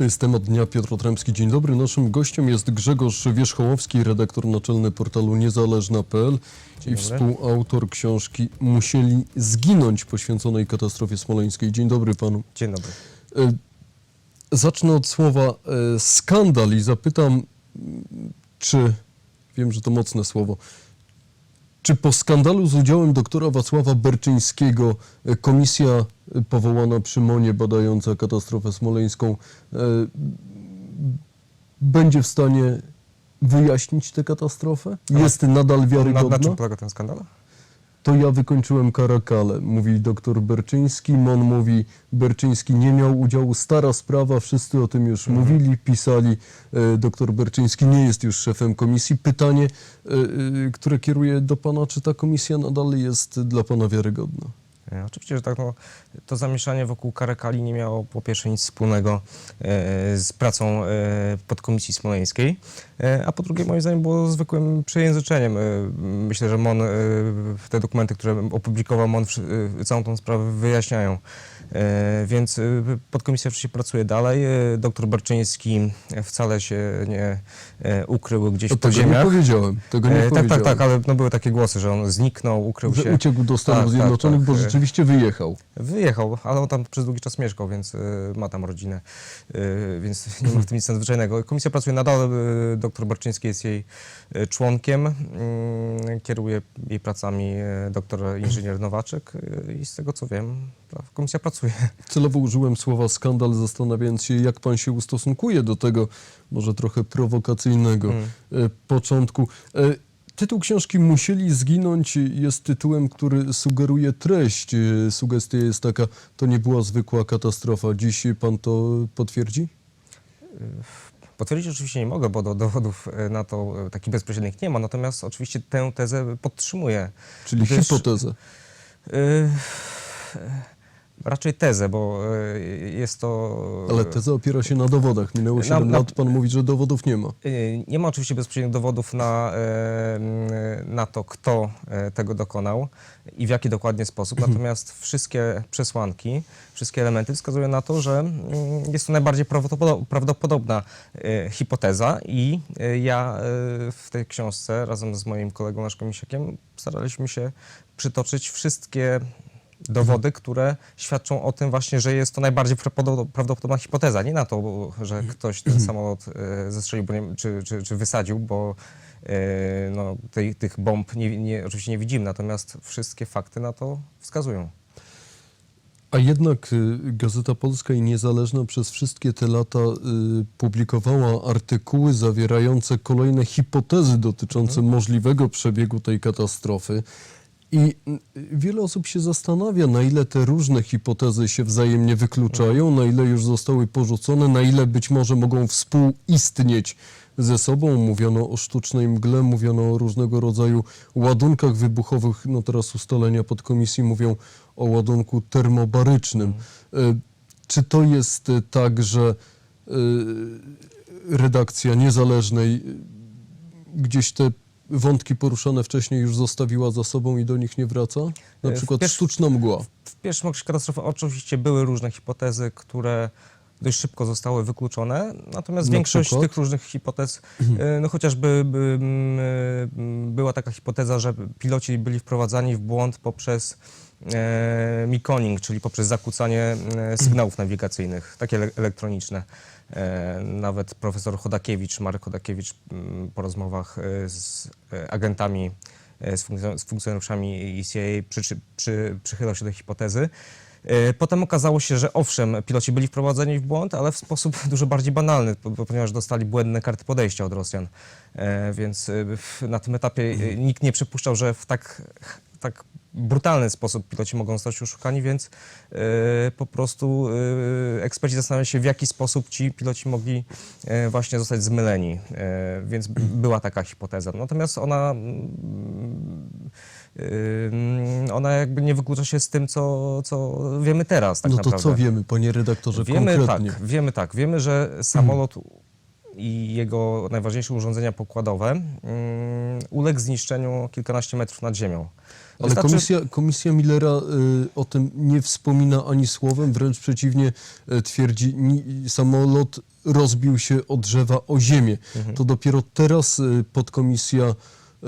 To jest temat dnia. Piotr Otrębski. Dzień dobry. Naszym gościem jest Grzegorz Wierzchołowski, redaktor naczelny portalu niezależna.pl i współautor książki Musieli zginąć poświęconej katastrofie smoleńskiej. Dzień dobry panu. Dzień dobry. E, Zacznę od słowa e, skandal i zapytam, czy, wiem, że to mocne słowo, czy po skandalu z udziałem doktora Wacława Berczyńskiego e, komisja e, powołana przy MONie badająca katastrofę smoleńską e, będzie w stanie wyjaśnić tę katastrofę? Jest nadal Na, wiarygodna? na czym polega ten skandal? To ja wykończyłem karakale, mówi doktor Berczyński. Mon mówi, Berczyński nie miał udziału. Stara sprawa, wszyscy o tym już mówili, pisali. E, Doktor Berczyński nie jest już szefem komisji. Pytanie, e, e, które kieruję do pana, czy ta komisja nadal jest dla pana wiarygodna? E, Oczywiście, że tak. No, to zamieszanie wokół Karakali nie miało po pierwsze nic wspólnego e, z pracą e, podkomisji smoleńskiej, a po drugie moim zdaniem było zwykłym przejęzyczeniem. Myślę, że MON, te dokumenty, które opublikował MON, całą tą sprawę wyjaśniają. E, Więc e, podkomisja oczywiście pracuje dalej. E, Doktor Barczyński wcale się nie e, ukrył gdzieś O, w tego nie powiedziałem. Tego nie E, tak, powiedziałem. tak, tak, ale no, były takie głosy, że on zniknął, ukrył Że się. uciekł do Stanów Tak, tak, Zjednoczonych, tak. bo E, rzeczywiście wyjechał. Wyjechał, ale on tam przez długi czas mieszkał, więc y, ma tam rodzinę, y, więc nie ma w tym nic nadzwyczajnego. Komisja pracuje nadal, y, doktor Barczyński jest jej y, członkiem, y, kieruje jej pracami y, doktor inżynier Nowaczek y, i z tego co wiem, komisja pracuje. Celowo użyłem słowa skandal, zastanawiając się, jak pan się ustosunkuje do tego, może trochę prowokacyjnego Mm. e, początku. E, Tytuł książki Musieli zginąć jest tytułem, który sugeruje treść. E, Sugestia jest taka, to nie była zwykła katastrofa. Dziś pan to potwierdzi? Potwierdzić oczywiście nie mogę, bo do dowodów na to takich bezpośrednich nie ma, natomiast oczywiście tę tezę podtrzymuję. Czyli Gdyż- hipotezę. Y, Raczej tezę, bo y, jest to... Ale teza opiera się na dowodach. Minęło Na- 7 na- lat, pan mówi, że dowodów nie ma. Y, Nie ma oczywiście bezpośrednich dowodów na, e, na to, kto e, tego dokonał i w jaki dokładnie sposób, natomiast wszystkie przesłanki, wszystkie elementy wskazują na to, że mm, jest to najbardziej prawdopodo- prawdopodobna e, hipoteza i e, ja e, w tej książce razem z moim kolegą Leszkiem Misiakiem staraliśmy się przytoczyć wszystkie dowody, które świadczą o tym właśnie, że jest to najbardziej prawdopo- prawdopodobna hipoteza. Nie na to, że ktoś ten samolot e, zestrzelił bo nie, czy, czy, czy wysadził, bo e, no, tej, tych bomb nie, nie, oczywiście nie widzimy, natomiast wszystkie fakty na to wskazują. A jednak y, Gazeta Polska i Niezależna przez wszystkie te lata y, publikowała artykuły zawierające kolejne hipotezy dotyczące możliwego przebiegu tej katastrofy. I wiele osób się zastanawia, na ile te różne hipotezy się wzajemnie wykluczają, na ile już zostały porzucone, na ile być może mogą współistnieć ze sobą. Mówiono o sztucznej mgle, mówiono o różnego rodzaju ładunkach wybuchowych. No teraz ustalenia podkomisji mówią o ładunku termobarycznym. E, Czy to jest tak, że e, redakcja niezależnej gdzieś te wątki poruszane wcześniej już zostawiła za sobą i do nich nie wraca? Na E, przykład pierwsz- sztuczna mgła. W pierwszym okresie katastrofy oczywiście były różne hipotezy, które dość szybko zostały wykluczone, natomiast Na większość przykład? tych różnych hipotez, e, no chociażby by, e, była taka hipoteza, że piloci byli wprowadzani w błąd poprzez mikoning, czyli poprzez zakłócanie e, sygnałów nawigacyjnych, takie ele- elektroniczne. E, nawet profesor Chodakiewicz, Marek Chodakiewicz mm, po rozmowach e, z e, agentami, e, z, funkcjon- z funkcjonariuszami CIA przy, przy, przy, przychylał się do hipotezy. E, Potem okazało się, że owszem, piloci byli wprowadzeni w błąd, ale w sposób dużo bardziej banalny, po- po- ponieważ dostali błędne karty podejścia od Rosjan. E, Więc e, na tym etapie e, nikt nie przypuszczał, że w tak, tak brutalny sposób piloci mogą zostać oszukani, więc e, po prostu e, eksperci zastanawiają się, w jaki sposób ci piloci mogli e, właśnie zostać zmyleni. Więc była taka hipoteza. Natomiast ona Ym, ona jakby nie wyklucza się z tym, co, co wiemy teraz tak no to naprawdę. co wiemy, panie redaktorze, wiemy konkretnie? tak, wiemy tak, wiemy, że samolot i jego najważniejsze urządzenia pokładowe mm, uległ zniszczeniu kilkanaście metrów nad ziemią. Ale komisja, komisja Millera y, o tym nie wspomina ani słowem, wręcz przeciwnie y, twierdzi, ni, samolot rozbił się o drzewa o ziemię. To dopiero teraz y, podkomisja, y,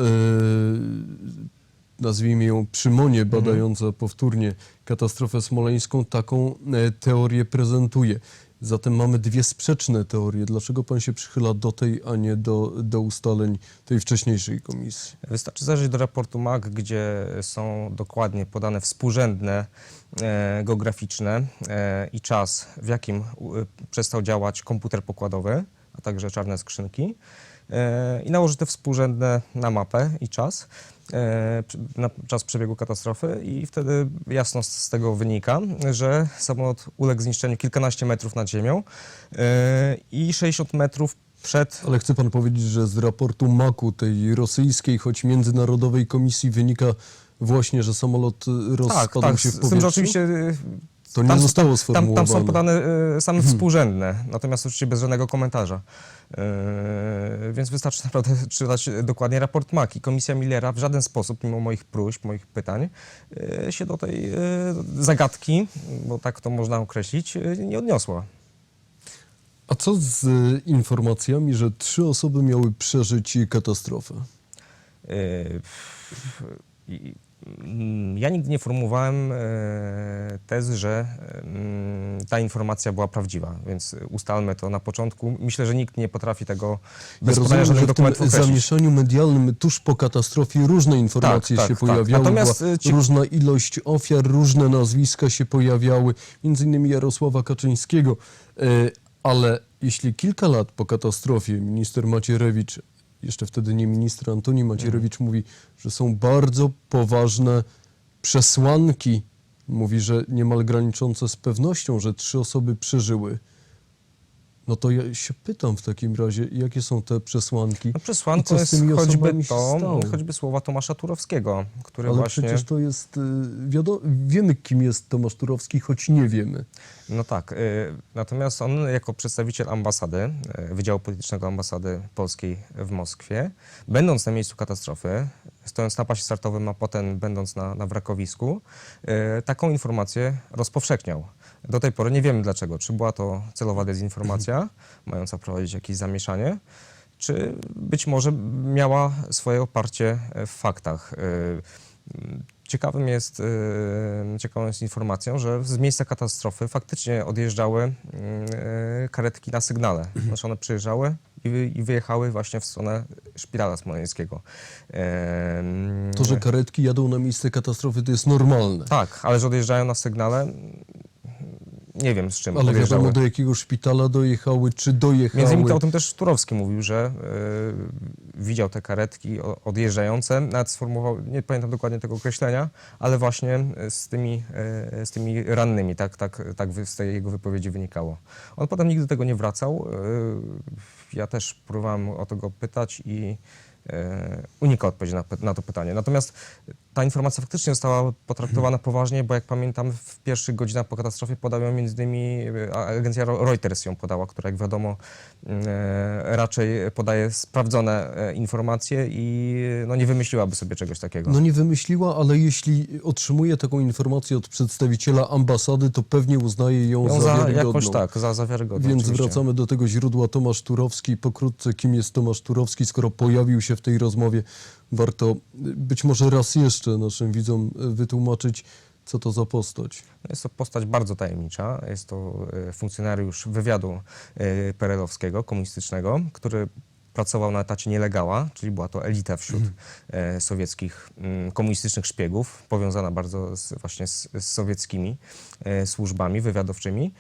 nazwijmy ją Przymonie, badająca powtórnie katastrofę smoleńską, taką e, teorię prezentuje. Zatem mamy dwie sprzeczne teorie. Dlaczego pan się przychyla do tej, a nie do, do ustaleń tej wcześniejszej komisji? Wystarczy zajrzeć do raportu MAG, gdzie są dokładnie podane współrzędne e, geograficzne e, i czas, w jakim e, przestał działać komputer pokładowy, a także czarne skrzynki. E, I nałożyć te współrzędne na mapę i czas, na czas przebiegu katastrofy i wtedy jasno z- tego wynika, że samolot uległ zniszczeniu kilkanaście metrów nad ziemią e, i 60 metrów przed Ale chce pan powiedzieć, że z raportu MAK-u, tej rosyjskiej, choć międzynarodowej komisji wynika właśnie, że samolot y, rozpadł tak, tak, się w z, z powietrzu? tym, że oczywiście To nie tam, zostało tam, sformułowane. tam są podane y, same współrzędne, natomiast oczywiście bez żadnego komentarza. Y, więc wystarczy naprawdę czytać dokładnie raport MAK i Komisja Millera w żaden sposób, mimo moich próśb, moich pytań, y, się do tej y, zagadki, bo tak to można określić, y, nie odniosła. A co z y, informacjami, że trzy osoby miały przeżyć katastrofę? Y, Ja nigdy nie formułowałem e, tezy, że mm, ta informacja była prawdziwa, więc ustalmy to na początku. Myślę, że nikt nie potrafi tego bez ja rozumiem, że w tym określić. zamieszaniu medialnym tuż po katastrofie różne informacje tak, się tak. pojawiały. Natomiast, y, ci- różna ilość ofiar, różne nazwiska się pojawiały, między innymi Jarosława Kaczyńskiego. E, Ale jeśli kilka lat po katastrofie minister Macierewicz, jeszcze wtedy nie minister Antoni Macierewicz, Mhm. mówi, że są bardzo poważne przesłanki, mówi, że niemal graniczące z pewnością, że trzy osoby przeżyły. No to ja się pytam w takim razie, jakie są te przesłanki? No, I przesłanką co z jest tymi choćby osobami się to, stało? choćby słowa Tomasza Turowskiego, który Ale właśnie... przecież to jest, y, wiadomo, wiemy kim jest Tomasz Turowski, choć nie wiemy. No tak. y, Natomiast on jako przedstawiciel ambasady, y, Wydziału Politycznego Ambasady Polskiej w Moskwie, będąc na miejscu katastrofy, stojąc na pasie startowym, a potem będąc na, na wrakowisku, y, taką informację rozpowszechniał. Do tej pory nie wiemy dlaczego. Czy była to celowa dezinformacja, mająca prowadzić jakieś zamieszanie, czy być może miała swoje oparcie w faktach. Y, Ciekawym jest, y, ciekawą jest informacją, że z miejsca katastrofy faktycznie odjeżdżały y, karetki na sygnale. Znaczy one przyjeżdżały i, wy- i wyjechały właśnie w stronę szpitala smoleńskiego. To, że karetki jadą na miejsce katastrofy, to jest normalne. Tak, ale że odjeżdżają na sygnale, nie wiem z czym Ale wiadomo, do jakiego szpitala dojechały, czy dojechały. Między innymi to o tym też Turowski mówił, że y, widział te karetki odjeżdżające, nawet sformułował, nie pamiętam dokładnie tego określenia, ale właśnie z tymi, y, z tymi rannymi, tak, tak, tak z tej jego wypowiedzi wynikało. On potem nigdy do tego nie wracał. y, ja też próbowałem o to go pytać i unikał odpowiedzi na, na to pytanie. Natomiast ta informacja faktycznie została potraktowana poważnie, bo jak pamiętam w pierwszych godzinach po katastrofie podał ją między innymi a- agencja Reuters ją podała, która jak wiadomo e, raczej podaje sprawdzone e, informacje i no, nie wymyśliłaby sobie czegoś takiego. No nie wymyśliła, ale jeśli otrzymuje taką informację od przedstawiciela ambasady, to pewnie uznaje ją, Ją za za, wiarygodną. jakoś tak, za, za wiarygodną Więc oczywiście. wracamy do tego źródła Tomasz Turowski. Pokrótce, kim jest Tomasz Turowski, skoro pojawił się w tej rozmowie, warto być może raz jeszcze naszym widzom y, wytłumaczyć, co to za postać. Jest to postać bardzo tajemnicza. Jest to e, funkcjonariusz wywiadu e, perelowskiego, komunistycznego, który pracował na etacie nielegała, czyli była to elita wśród e, sowieckich mm, komunistycznych szpiegów, powiązana bardzo z, właśnie z, z sowieckimi e, służbami wywiadowczymi.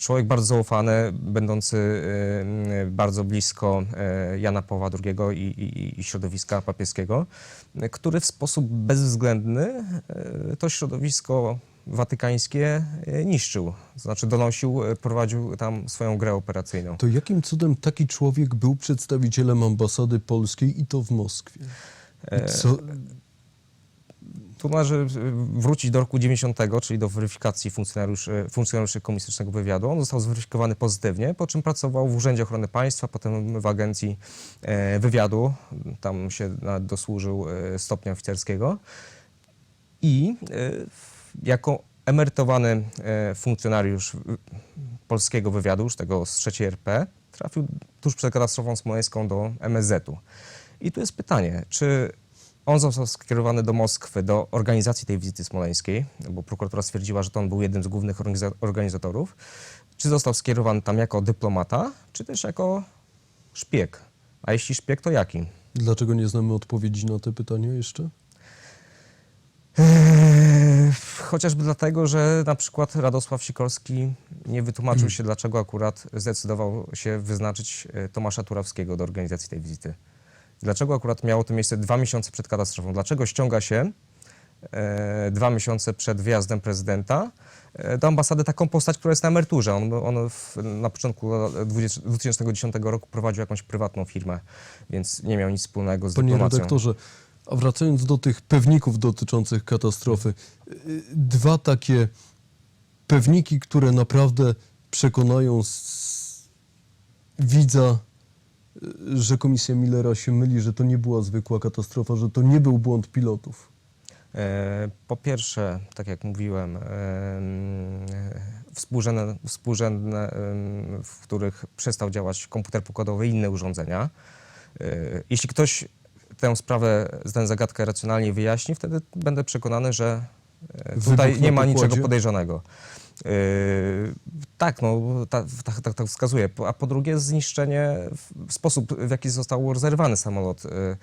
Człowiek bardzo zaufany, będący bardzo blisko e, Jana Pawła II i, i, i środowiska papieskiego, który w sposób bezwzględny e, to środowisko watykańskie e, niszczył. To znaczy donosił, prowadził tam swoją grę operacyjną. To jakim cudem taki człowiek był przedstawicielem ambasady polskiej i to w Moskwie? Co, Tu należy wrócić do roku 90, czyli do weryfikacji funkcjonariuszy, funkcjonariuszy komunistycznego wywiadu. On został zweryfikowany pozytywnie, po czym pracował w Urzędzie Ochrony Państwa, potem w Agencji e, Wywiadu. Tam się dosłużył e, stopnia oficerskiego. I e, jako emerytowany funkcjonariusz polskiego wywiadu, już tego z trzeciej RP, trafił tuż przed katastrofą smoleńską do MSZ-u. I tu jest pytanie, czy on został skierowany do Moskwy, do organizacji tej wizyty smoleńskiej, bo prokuratura stwierdziła, że to on był jednym z głównych organiza- organizatorów, czy został skierowany tam jako dyplomata, czy też jako szpieg? A jeśli szpieg, to jaki? Dlaczego nie znamy odpowiedzi na te pytania jeszcze? Eee, Chociażby dlatego, że na przykład Radosław Sikorski nie wytłumaczył Hmm. się, dlaczego akurat zdecydował się wyznaczyć e, Tomasza Turawskiego do organizacji tej wizyty. Dlaczego akurat miało to miejsce dwa miesiące przed katastrofą? Dlaczego ściąga się e, dwa miesiące przed wyjazdem prezydenta e, do ambasady taką postać, która jest na emeryturze? On, on w, na początku lat 20 2010 roku prowadził jakąś prywatną firmę, więc nie miał nic wspólnego z Panie dyplomacją. redaktorze, a wracając do tych pewników dotyczących katastrofy, y, dwa takie pewniki, które naprawdę przekonają s- widza, że komisja Millera się myli, że to nie była zwykła katastrofa, że to nie był błąd pilotów. E, Po pierwsze, tak jak mówiłem, em, współrzędne, współrzędne em, w których przestał działać komputer pokładowy i inne urządzenia. E, Jeśli ktoś tę sprawę, tę zagadkę racjonalnie wyjaśni, wtedy będę przekonany, że e, tutaj Wybuch nie ma niczego podejrzanego. E, Tak, no, tak tak tak wskazuje. A po drugie zniszczenie, w- sposób w jaki został rozerwany samolot. E,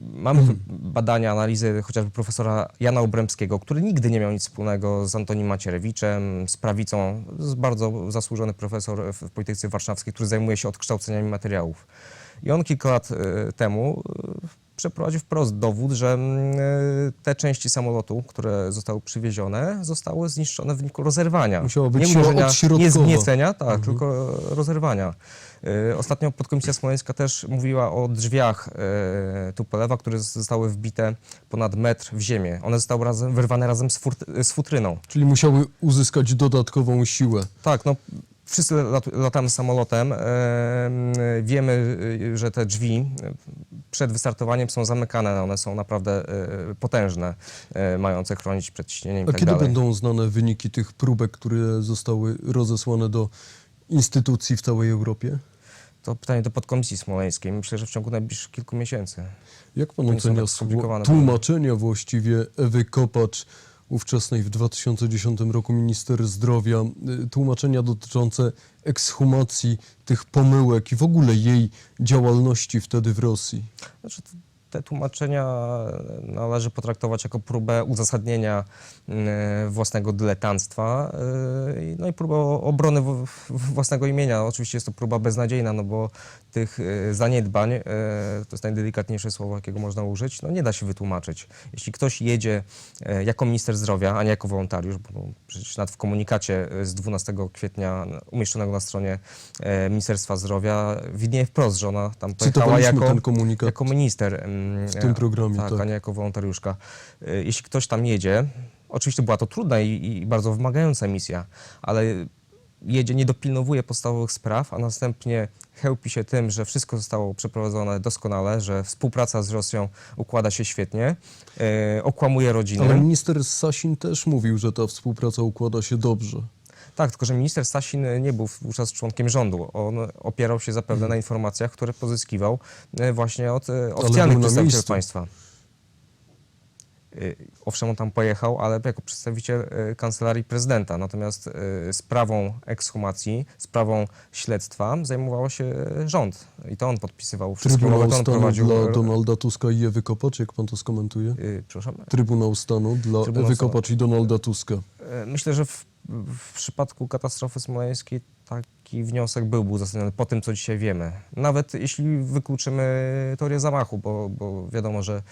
Mamy tu badania, analizy chociażby profesora Jana Obremskiego, który nigdy nie miał nic wspólnego z Antonim Macierewiczem, z prawicą. Jest bardzo zasłużony profesor w Polityce Warszawskiej, który zajmuje się odkształceniami materiałów. I on kilka lat e, temu przeprowadził wprost dowód, że mm, e, te części samolotu, które zostały przywiezione, zostały zniszczone w wyniku rozerwania. Musiała być nie nie zgniecenia, tak, tylko rozerwania. E, Ostatnio podkomisja smoleńska też mówiła o drzwiach e, Tupolewa, które zostały wbite ponad metr w ziemię. One zostały razem, wyrwane razem z, furt, z futryną. Czyli musiały uzyskać dodatkową siłę. Tak, no wszyscy lat, latamy samolotem. em, wiemy, y, że te drzwi y, przed wystartowaniem są zamykane. One są naprawdę y, potężne, mające chronić przed ciśnieniem A tak kiedy dalej. będą znane wyniki tych próbek, które zostały rozesłane do instytucji w całej Europie? To pytanie do podkomisji smoleńskiej. Myślę, że w ciągu najbliższych kilku miesięcy. Jak pan ocenia tłumaczenia właściwie Ewy Kopacz, ówczesnej w 2010 roku minister zdrowia, y, tłumaczenia dotyczące ekshumacji tych pomyłek i w ogóle jej działalności wtedy w Rosji? Znaczy, te tłumaczenia należy potraktować jako próbę uzasadnienia e, własnego dyletanstwa, e, no i próbę obrony własnego imienia. Oczywiście jest to próba beznadziejna, no bo tych e, zaniedbań, to jest najdelikatniejsze słowo, jakiego można użyć, no nie da się wytłumaczyć. Jeśli ktoś jedzie jako minister zdrowia, a nie jako wolontariusz, bo przecież nawet w komunikacie z 12 kwietnia umieszczonego na stronie Ministerstwa Zdrowia widnieje wprost, że ona tam pojechała jako jako minister. W tym e, programie, tak, tak. a nie jako wolontariuszka. E, Jeśli ktoś tam jedzie, oczywiście była to trudna i, i bardzo wymagająca misja, ale jedzie, nie dopilnowuje podstawowych spraw, a następnie chełpi się tym, że wszystko zostało przeprowadzone doskonale, że współpraca z Rosją układa się świetnie, e, okłamuje rodziny. Ale minister Sasin też mówił, że ta współpraca układa się dobrze. Tak, tylko że minister Sasin nie był wówczas członkiem rządu. On opierał się zapewne na informacjach, które pozyskiwał e, właśnie od e, oficjalnych był na przedstawicieli miejscu. państwa. Y, Owszem, on tam pojechał, ale jako przedstawiciel e, kancelarii prezydenta. Natomiast e, sprawą ekshumacji, sprawą śledztwa zajmował się rząd. I to on podpisywał wszystkie Trybunał umowy, to on Stanu prowadził... dla Donalda Tuska i Ewy Kopacz, jak pan to skomentuje? y, Przepraszam? Trybunał Stanu dla Trybunał Ewy Stanu. Kopacz i Donalda Tuska. E, Myślę, że w, w przypadku katastrofy smoleńskiej taki wniosek byłby uzasadniony po tym, co dzisiaj wiemy. Nawet jeśli wykluczymy teorię zamachu, bo, bo wiadomo, że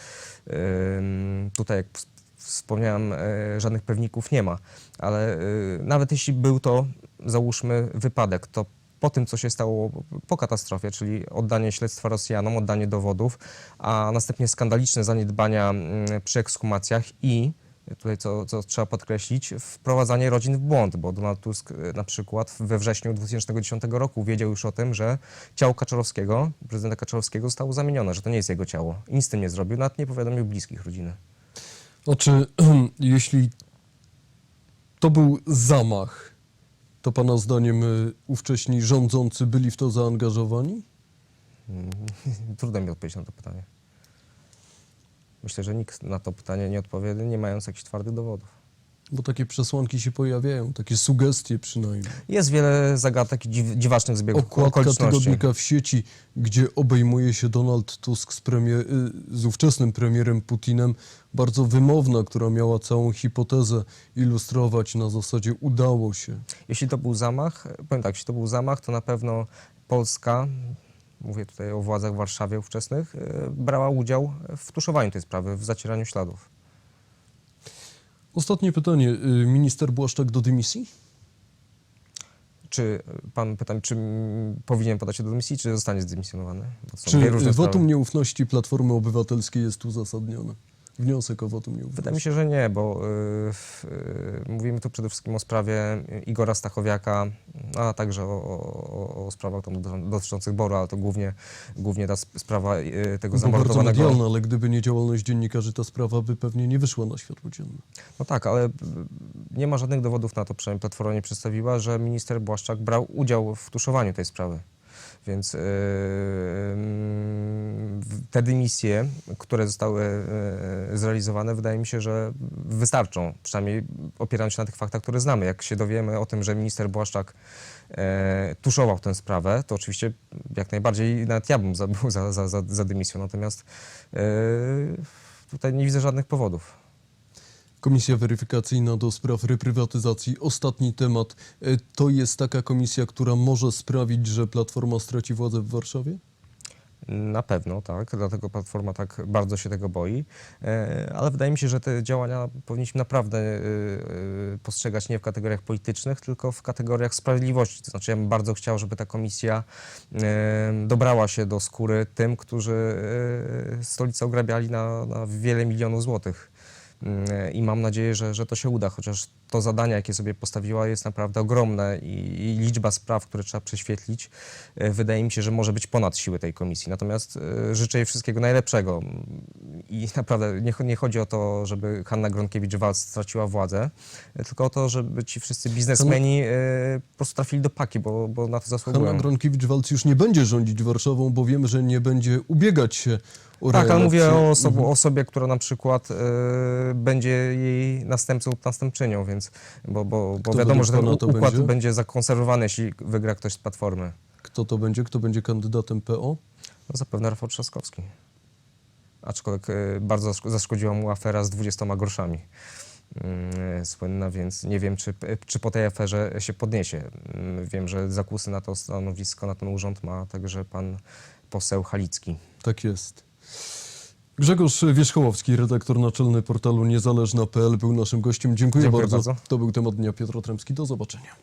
tutaj, jak ws- wspomniałem, e, żadnych pewników nie ma. Ale e, nawet jeśli był to, załóżmy, wypadek, to po tym, co się stało po katastrofie, czyli oddanie śledztwa Rosjanom, oddanie dowodów, a następnie skandaliczne zaniedbania mm, przy ekshumacjach i tutaj co, co trzeba podkreślić, wprowadzanie rodzin w błąd, bo Donald Tusk y, na przykład we wrześniu 2010 roku wiedział już o tym, że ciało Kaczorowskiego, prezydenta Kaczorowskiego zostało zamienione, że to nie jest jego ciało. Nic z tym nie zrobił, nawet nie powiadomił bliskich rodziny. Znaczy, jeśli to był zamach, to pana zdaniem y, ówcześni rządzący byli w to zaangażowani? Mm, Trudno mi odpowiedzieć na to pytanie. Myślę, że nikt na to pytanie nie odpowie, nie mając jakichś twardych dowodów. Bo takie przesłanki się pojawiają, takie sugestie przynajmniej. Jest wiele zagadek i dziw, dziwacznych zbiegów Okładka tygodnika w sieci, gdzie obejmuje się Donald Tusk z, premier, y, z ówczesnym premierem Putinem, bardzo wymowna, która miała całą hipotezę ilustrować na zasadzie udało się. Jeśli to był zamach, powiem tak, jeśli to był zamach, to na pewno Polska, mówię tutaj o władzach w Warszawie ówczesnych, y, brała udział w tuszowaniu tej sprawy, w zacieraniu śladów. Ostatnie pytanie. y, Minister Błaszczak do dymisji? Czy y, pan pyta, czy powinien podać się do dymisji, czy zostanie zdymisjonowany? Czy wotum sprawy. nieufności Platformy Obywatelskiej jest uzasadnione? Wniosek o wotum nieufności. Wydaje mi się, że nie, bo y, y, mówimy tu przede wszystkim o sprawie Igora Stachowiaka, a także o, o, o sprawach tam do- dotyczących Boru, ale to głównie, głównie ta sp- sprawa y, tego Bo bardzo zamordowanego... medialna, ale gdyby nie działalność dziennikarzy, ta sprawa by pewnie nie wyszła na światło dzienne. No tak, ale y, nie ma żadnych dowodów na to, przynajmniej Platforma nie przedstawiła, że minister Błaszczak brał udział w tuszowaniu tej sprawy. Więc w- te dymisje, które zostały yy, zrealizowane, wydaje mi się, że wystarczą, przynajmniej opierając się na tych faktach, które znamy. Jak się dowiemy o tym, że minister Błaszczak e, tuszował tę sprawę, to oczywiście jak najbardziej nawet ja bym za, był za, za, za, dymisją, natomiast tutaj nie widzę żadnych powodów. Komisja weryfikacyjna do spraw reprywatyzacji. Ostatni temat. E, To jest taka komisja, która może sprawić, że Platforma straci władzę w Warszawie? Na pewno, tak. Dlatego Platforma tak bardzo się tego boi. E, Ale wydaje mi się, że te działania powinniśmy naprawdę e, postrzegać nie w kategoriach politycznych, tylko w kategoriach sprawiedliwości. To znaczy, ja bym bardzo chciał, żeby ta komisja dobrała się do skóry tym, którzy stolicę ograbiali na, na wiele milionów złotych. Mm, I mam nadzieję, że, że to się uda, chociaż to zadanie, jakie sobie postawiła, jest naprawdę ogromne i, i liczba spraw, które trzeba prześwietlić, e, wydaje mi się, że może być ponad siły tej komisji. Natomiast e, życzę jej wszystkiego najlepszego i naprawdę nie, nie chodzi o to, żeby Hanna Gronkiewicz-Waltz straciła władzę, e, tylko o to, żeby ci wszyscy biznesmeni po prostu trafili do paki, bo, bo na to zasługują. Hanna Gronkiewicz-Waltz już nie będzie rządzić Warszawą, bo wiemy, że nie będzie ubiegać się Tak, ale mówię o Mhm. osobie, która na przykład e, będzie jej następcą lub następczynią, więc bo, bo, bo wiadomo, że ten układ będzie? będzie? zakonserwowany, jeśli wygra ktoś z Platformy. Kto to będzie? Kto będzie kandydatem PO? No, zapewne Rafał Trzaskowski. Aczkolwiek e, bardzo zaszk- zaszkodziła mu afera z 20 groszami. Mm, Słynna, więc nie wiem, czy, czy po tej aferze się podniesie. Mm, Wiem, że zakusy na to stanowisko, na ten urząd ma także pan poseł Halicki. Tak jest. Grzegorz Wierzchołowski, redaktor naczelny portalu niezależna.pl był naszym gościem. Dziękuję, Dziękuję bardzo. bardzo. To był temat dnia Piotr Otremski. Do zobaczenia.